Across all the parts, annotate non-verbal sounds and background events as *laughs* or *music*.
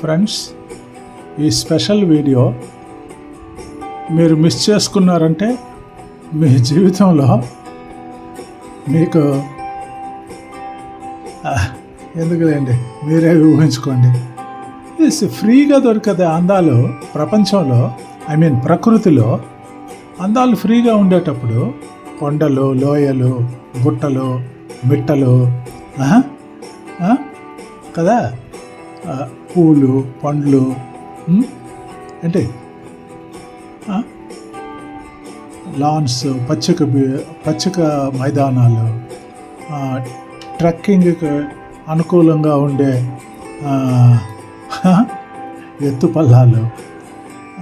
Friends ఈ special video మీరు miss చేసుకున్నారంటే మీ జీవితంలో మీకు ఎందుకు ఎందుకులేండి మీరే ఊహించుకోండి. ఫ్రీగా దొరికదే అందాలు ప్రపంచంలో ఐ మీన్ ప్రకృతిలో అందాలు ఫ్రీగా ఉండేటప్పుడు కొండలు లోయలు గుట్టలు మిట్టలు కదా? పూలు పండ్లు ఏంటి? లాన్స్ పచ్చిక పచ్చక పచ్చిక మైదానాలు ఆ, ట్రెక్కింగ్కి అనుకూలంగా ఉండే ఆ, ఎత్తు పల్లాలు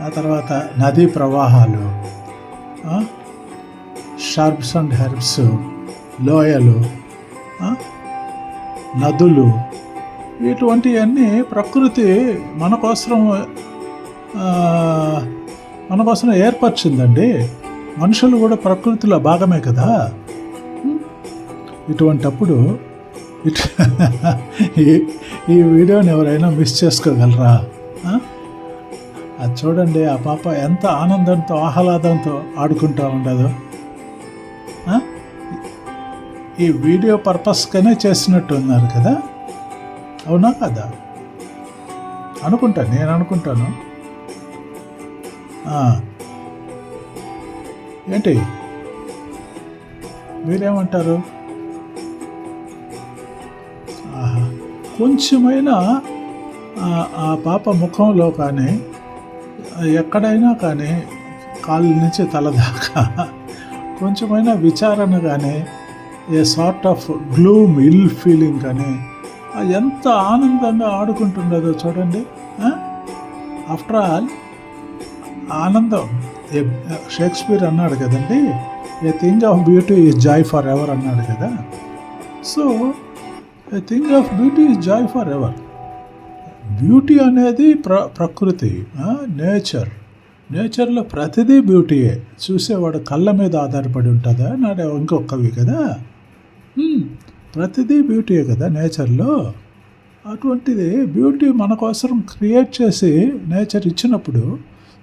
ఆ తర్వాత నదీ ప్రవాహాలు షార్ప్స్ అండ్ హెర్బ్స్ లోయలు నదులు ఇటువంటివన్నీ ప్రకృతి మన కోసం మన కోసం ఏర్పరిచిందండి. మనుషులు కూడా ప్రకృతిలో భాగమే కదా. ఇటువంటప్పుడు ఇటు *laughs* ఈ ఈ వీడియోని ఎవరైనా మిస్ చేసుకోగలరా? అది చూడండి ఆ పాప ఎంత ఆనందంతో ఆహ్లాదంతో ఆడుకుంటూ ఉండదు. ఈ వీడియో పర్పస్గానే చేసినట్టు ఉన్నారు కదా. అవునా కదా? అనుకుంటాను నేను అనుకుంటాను. ఏంటి? మీరేమంటారు? కొంచెమైనా ఆ- పాప ముఖంలో కానీ ఎక్కడైనా కానీ కాళ్ళ నుంచి తల దాకా కొంచెమైనా విచారణ కానీ a sort of gloom ill feeling కానీ ఎంత ఆనందంగా ఆడుకుంటుండదో చూడండి ఆఫ్టర్ ఆల్ ఆనందం. ఏ- షేక్స్పియర్ అన్నాడు కదండి a thing of beauty is joy forever అన్నాడు కదా. So a thing of beauty is joy forever. Beauty అనేది ప్ర ప్రకృతి నేచర్. నేచర్లో ప్రతిదీ బ్యూటీయే. చూసేవాడు కళ్ళ మీద ఆధారపడి ఉంటుందా? నాడే ఇంకొకవి కదా. ప్రతిదీ బ్యూటీయే కదా నేచర్లో? అటువంటిది బ్యూటీ మన కోసం క్రియేట్ చేసి నేచర్ ఇచ్చినప్పుడు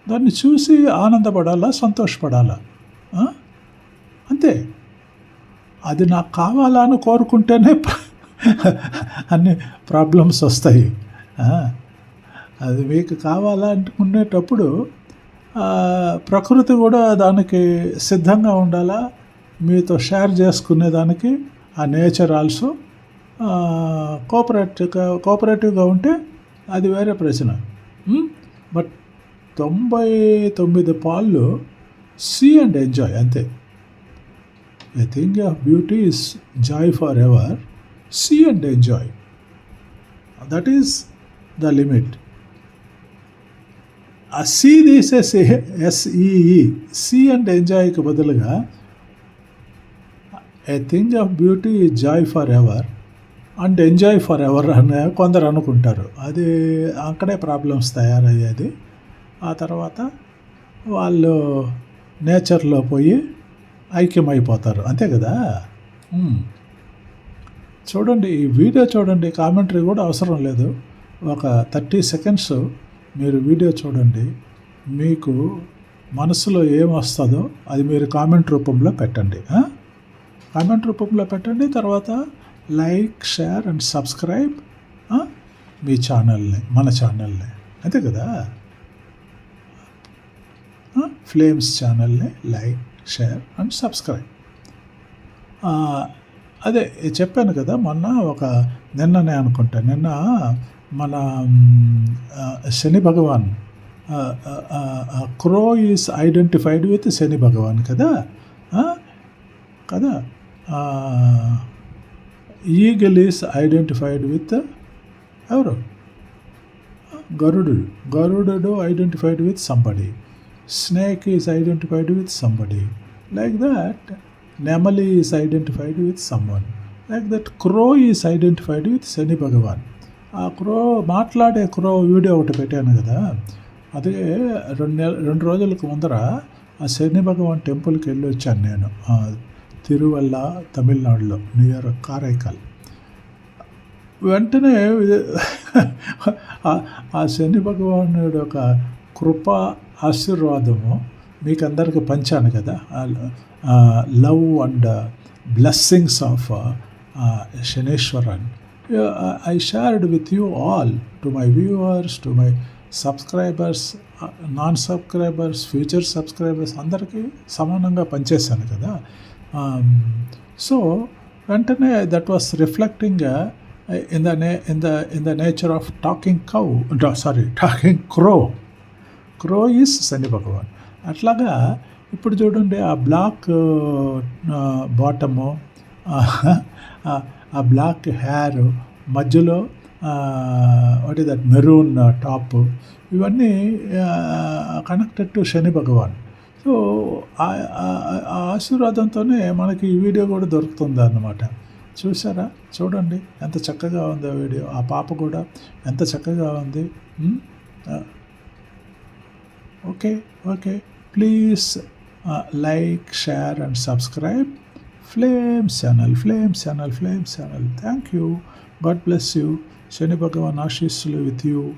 దాన్ని చూసి ఆనందపడాలా సంతోషపడాలా? అంతే. అది నాకు కావాలా అని కోరుకుంటేనే *laughs* అన్ని ప్రాబ్లమ్స్ వస్తాయి. అది మీకు కావాలా అనుకునేటప్పుడు ప్రకృతి కూడా దానికి సిద్ధంగా ఉండాలా? మీతో షేర్ చేసుకునేదానికి ఆ నేచర్ ఆల్సో కోఆపరేట్ కోఆపరేటివ్గా ఉంటే అది వేరే ప్రశ్న. బట్ తొంభై తొమ్మిది పాళ్ళు సీ అండ్ ఎంజాయ్ అంతే. A thing of beauty is joy forever see and enjoy. That is the limit. ఆ సీ తీసేసి S E E see and ఎంజాయ్కి బదులుగా a thing of beauty joy forever and enjoy forever అని కొందరు అనుకుంటారు. అది అక్కడే problems తయారయ్యేది. ఆ తర్వాత వాళ్ళు నేచర్లో పోయి ఐక్యమైపోతారు. అంతే కదా? Hmm. చూడండి ఈ వీడియో చూడండి కామెంటరీ కూడా అవసరం లేదు. ఒక థర్టీ సెకండ్స్ మీరు వీడియో చూడండి. మీకు మనసులో ఏం వస్తుందో అది మీరు కామెంట్ రూపంలో పెట్టండి. ఆ? కామెంట్ రూపంలో పెట్టండి. తర్వాత లైక్ షేర్ అండ్ సబ్స్క్రైబ్ మీ ఛానల్ని మన ఛానల్ని. అంతే కదా? ఫ్లేమ్స్ ఛానల్ని లైక్ షేర్ అండ్ సబ్స్క్రైబ్. అదే చెప్పాను కదా మొన్న ఒక నిన్ననే అనుకుంటా నిన్న మన Shani Bhagwan crow is identified with Shani Bhagwan కదా? కదా? ఈగల్ ఈస్ ఐడెంటిఫైడ్ విత్ ఎవరు? Garuda. Garuda identified with somebody snake is identified with somebody like that నెమలి is identified with someone like that crow is identified with Shani Bhagwan. ఆ crow మాట్లాడే క్రో video ఒకటి పెట్టాను కదా. అదే రెండు నెల రెండు రోజులకు ముందర ఆ శని భగవాన్ టెంపుల్కి వెళ్ళి వచ్చాను నేను. తిరువల్ల తమిళనాడులో నియర్ కారైకాల్. వెంటనే ఆ- శని భగవానుడు యొక్క కృప ఆశీర్వాదము మీకు అందరికి పంచాను కదా. Love and blessings of Shaneswaran. I shared with you all to my viewers to my subscribers non subscribers future subscribers అందరికీ సమానంగా పనిచేశాను కదా. సో వెంటనే that was reflecting in the నే in the in the nature of talking cow sorry talking crow crow is Shani Bhagwan అట్లాగా ఇప్పుడు చూడండి ఆ బ్లాక్ బాటము *laughs* ఆ బ్లాక్ హెయిర్ మధ్యలో what is that maroon top ఇవన్నీ connected to Shani Bhagwan so ఆ ఆశీర్వాదంతోనే మనకి ఈ వీడియో కూడా దొరుకుతుంది అన్నమాట. చూసారా చూడండి. ఎంత చక్కగా ఉంది ఆ వీడియో. ఆ పాప కూడా ఎంత చక్కగా ఉంది. Okay. Okay. Please like share and subscribe. Flame channel flame channel flame channel. Thank you. God bless you. Shani Bhagwan ఆశీస్సులు విత్ యూ.